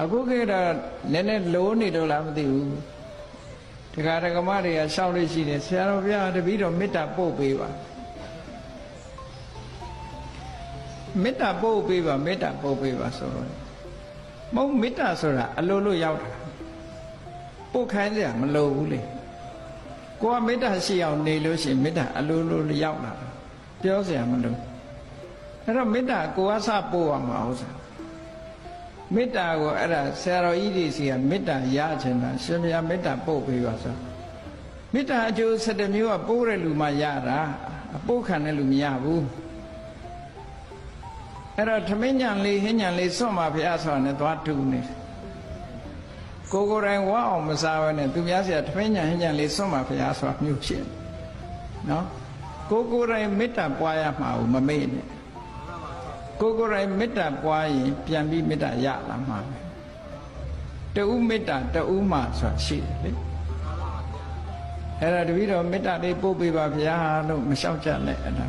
အခုခေတ်တော့နည်းနည်းလိုးနေတော့လားမသိဘူးတရားဓမ္မတွေကရှောက်လို့ရှိတယ်ဆရာတော်ဘုရားတပည့်တော်မေတ္တာပို့ပေးပါမေတ္တာပို့ပေးပါမေတ္တာပို့ပေးပါဆိုတော့မဟုတ်မေတ္တာဆိုတာအလိုလိုရောက်တာပို့ခိုင်းစရာမလိုဘူးလေကိုကမေတ္တာရှိအောင်နေလို့ရှိရင်မေတ္တာအလိုလိုရောက်လာတာပြောစရာမလိုအဲ့တော့မေတ္တာကိုကစပို့ရမှာဟုတ်စား မေတ္တာကိုအဲ့ဒါဆရာတော်ကြီးတွေစီကမေတ္တာရချင်တာရှင်ဘုရားမေတ္တာပို့ပေးပါဆိုမေတ္တာအကျိုး7မျိုးကပို့တဲ့လူမှရတာအပို့ခံတဲ့လူမရဘူးအဲ့တော့သမင်းညာလေးဟင်းညာလေးစွန့်ပါဘုရားဆိုတာနဲ့သွားတူနေတယ်ကိုကိုယ်တိုင်ဝါအောင်မစားဘဲနဲ့သူများဆရာသမင်းညာဟင်းညာလေးစွန့်ပါဘုရားဆိုတာမျိုးဖြစ်နေနော်ကိုကိုယ်တိုင်မေတ္တာပွားရမှာကိုမမေ့နဲ့ ကိုကိုယ်တိုင်မေတ္တာပွားရင်ပြန်ပြီးမေတ္တာရလာမှာပဲတူမေတ္တာတူမှဆိုတာရှိတယ်လေအဲ့ဒါတပည့်တော်မေတ္တာလေးပို့ပေးပါဗျာလို့မလျှောက်ကြနဲ့အဲ့ဒါ